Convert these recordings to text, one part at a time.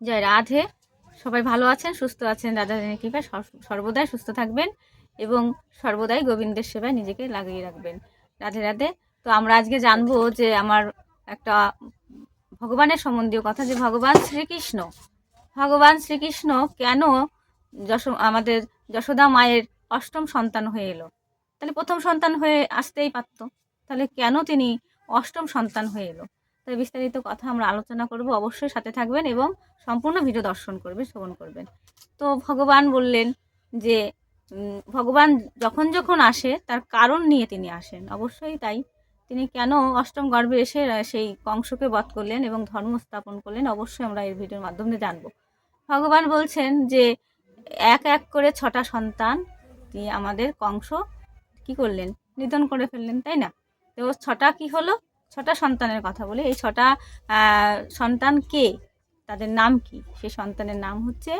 জয় রাধে। সবাই ভালো আছেন, সুস্থ আছেন। রাধা রানীর কৃপায় সর্বদাই সুস্থ থাকবেন এবং সর্বদাই গোবিন্দের সেবায় নিজেকে লাগিয়ে রাখবেন। রাধে রাধে। তো আমরা আজকে জানব যে আমার একটা ভগবানের সম্বন্ধীয় কথা যে ভগবান শ্রীকৃষ্ণ। ভগবান শ্রীকৃষ্ণ কেন যশ, আমাদের যশোদা মায়ের অষ্টম সন্তান হয়ে এলো? তাহলে প্রথম সন্তান হয়ে আসতেই পারতো। তাহলে কেন তিনি অষ্টম সন্তান হয়ে এলো? তাই বিস্তারিত কথা আমরা আলোচনা করব অবশ্যই সাথে থাকবেন এবং সম্পূর্ণ ভিডিও দর্শন করবেন শ্রবণ করবেন। তো ভগবান বললেন যে ভগবান যখন যখন আসে, তার কারণ নিয়ে তিনি আসেন। অবশ্যই তাই। তিনি কেন অষ্টম গর্ভে এসে সেই কংসকে বধ করলেন এবং ধর্ম স্থাপন করলেন, অবশ্যই আমরা এই ভিডিওর মাধ্যমে জানব। ভগবান বলছেন যে, এক এক করে ছটা সন্তান দিয়ে আমাদের কংস কি করলেন? নিধন করে ফেললেন, তাই না? তো ছটা কি হলো? ছটা সন্তানের কথা বলি। এই ছটা সন্তান কে? তাদের নাম কি? সেই সন্তানের নাম হচ্ছে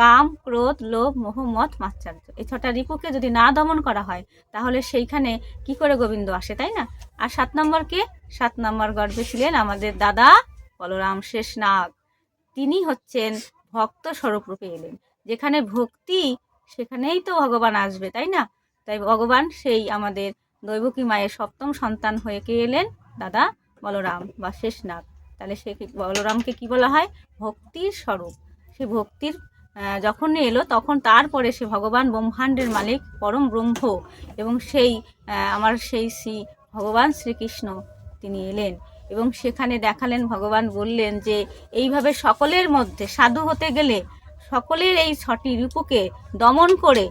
কাম, ক্রোধ, লোভ, মোহ, মত মাচ্চার্য এই ছটা রিপুকে যদি না দমন করা হয়, তাহলে সেইখানে কি করে গোবিন্দ আসে, তাই না? আর সাত নম্বর কে? সাত নম্বর গর্ভে ছিলেন আমাদের দাদা বলরাম শেষনাগ। তিনি হচ্ছেন ভক্ত স্বরূপ রূপে এলেন। যেখানে ভক্তি, সেখানেই তো ভগবান আসবে, তাই না? তাই ভগবান সেই আমাদের দৈবকী মায়ের সপ্তম সন্তান হয়ে কে এলেন? দাদা বলরাম বা শেষনাগ। তাহলে সে বলরামকে কি বলা হয়? ভক্তির স্বরূপ। সে ভক্তির যখন এলো তখন তারপরে সে ভগবান ব্রহ্মাণ্ডের মালিক, পরম ব্রহ্ম এবং সেই আমার সেই শ্রী ভগবান শ্রীকৃষ্ণ তিনি এলেন এবং সেখানে দেখালেন, ভগবান বললেন যে এইভাবে সকলের মধ্যে সাধু হতে গেলে সকলের এই ছটি রূপকে দমন করে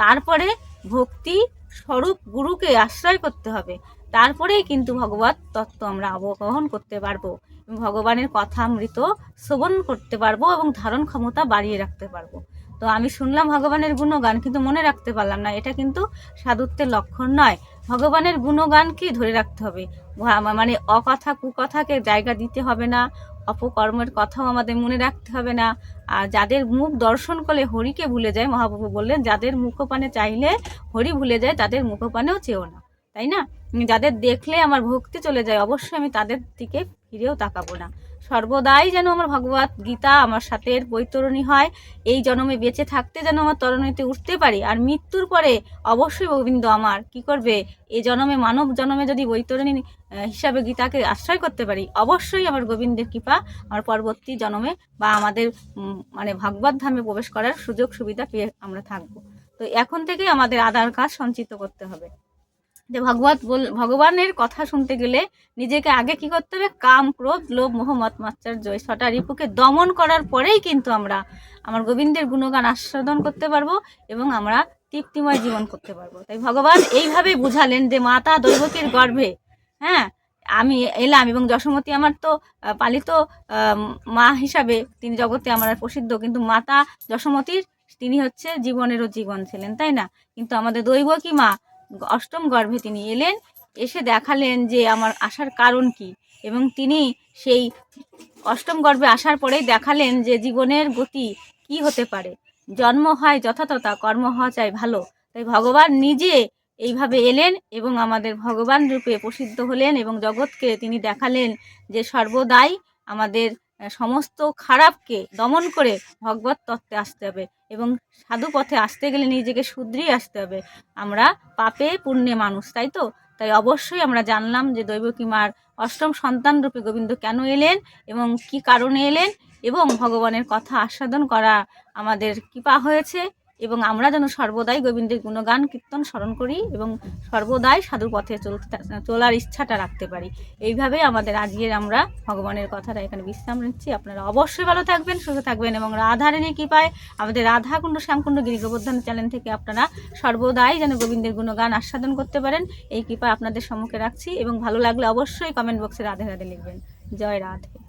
তারপরে ভক্তি স্বরূপ গুরুকে আশ্রয় করতে হবে। তারপরেই কিন্তু ভগবত তত্ত্ব আমরা অবগাহন করতে পারব ভগবানের কথা মৃত শ্রবণ করতে পারব এবং ধারণ ক্ষমতা বাড়িয়ে রাখতে পারব। তো আমি শুনলাম ভগবানের গুণগান, কিন্তু মনে রাখতে পারলাম না, এটা কিন্তু সাধুত্বের লক্ষণ নয়। ভগবানের গুণগানকেই ধরে রাখতে হবে? মানে অকথা কুকথাকে জায়গা দিতে হবে না, অপকর্মের কথাও আমাদের মনে রাখতে হবে না। আর যাদের মুখ দর্শন করলে হরিকে ভুলে যায়, মহাপ্রভু বললেন, যাদের মুখপানে চাইলে হরি ভুলে যায়, তাদের মুখপানেও চেও না। তাই না? যাদের দেখলে আমার ভক্তি চলে যায়, অবশ্যই আমি তাদের দিকে ফিরেও তাকাবো না। সর্বদাই যেন আমার ভগবত গীতা আমার সাথে বৈতরণী হয়, এই জন্মে বেঁচে থাকতে যেন আমার তরণীতে উঠতে পারি, আর মৃত্যুর পরে অবশ্যই গোবিন্দ আমার কি করবে? এই জন্মে, মানব জন্মে যদি বৈতরণী হিসাবে গীতাকে আশ্রয় করতে পারি, অবশ্যই আমার গোবিন্দের কৃপা আমার পরবর্তী জন্মে বা আমাদের মানে ভাগবত ধামে প্রবেশ করার সুযোগ সুবিধা পেয়ে আমরা থাকব। তো এখন থেকেই আমাদের আধার কাজ সঞ্চিত করতে হবে। যে ভগবত বল, ভগবানের কথা শুনতে গেলে নিজেকে আগে কি করতে হবে? কাম, ক্রোধ, লোভ, মোহ, মত মাচ্চার্য এই ছটা রিপুকে দমন করার পরেই কিন্তু আমরা আমার গোবিন্দের গুণগান আস্বাদন করতে পারব এবং আমরা তৃপ্তিময় জীবন করতে পারব। তাই ভগবান এইভাবে বুঝালেন যে মাতা দৈবকীর গর্ভে হ্যাঁ আমি এলাম এবং যশোমতী আমার তো পালিত মা হিসাবে তিনি জগতে আমার প্রসিদ্ধ, কিন্তু মাতা যশোমতীর তিনি হচ্ছে জীবনেরও জীবন ছিলেন, তাই না? কিন্তু আমাদের দৈবকী মা? অষ্টম গর্ভে তিনি এলেন, এসে দেখালেন যে আমার আসার কারণ কি। এবং তিনি সেই অষ্টম গর্ভে আসার পরেই দেখালেন যে জীবনের গতি কি হতে পারে। জন্ম হয় যথাতথা, কর্ম হওয়া চাই ভালো। তাই ভগবান নিজে এইভাবে এলেন এবং আমাদের ভগবান রূপে প্রসিদ্ধ হলেন এবং জগৎকে তিনি দেখালেন যে সর্বদাই আমাদের সমস্ত খারাপকে দমন করে ভগবত তত্ত্বে আসতে হবে এবং সাধু পথে আসতে গেলে নিজেকে শুধরিয়ে আসতে হবে। আমরা পাপে পুণ্যে মানুষ, তাই তো? তাই অবশ্যই আমরা জানলাম যে দৈবকী মার অষ্টম সন্তান রূপে গোবিন্দ কেন এলেন এবং কি কারণে এলেন এবং ভগবানের কথা আস্বাদন করা আমাদের কৃপা হয়েছে। এবং আমরা যেন সর্বদাই গোবিন্দের গুণগান, কীর্তন স্মরণ করি এবং সর্বদাই সাধুর পথে চলতে চলার ইচ্ছাটা রাখতে পারি। এইভাবেই আমাদের আজকের আমরা ভগবানের কথাটা এখানে বিশ্রাম নিচ্ছি। আপনারা অবশ্যই ভালো থাকবেন, সুস্থ থাকবেন এবং রাধারানী কৃপায় আমাদের রাধাকুণ্ড, শ্যামকুণ্ড গিরি গোবর্ধন চ্যানেল থেকে আপনারা সর্বদাই যেন গোবিন্দের গুণগান আস্বাদন করতে পারেন। এই কৃপা আপনাদের সম্মুখে রাখছি এবং ভালো লাগলে অবশ্যই কমেন্ট বক্সে রাধে রাধে লিখবেন। জয় রাধে।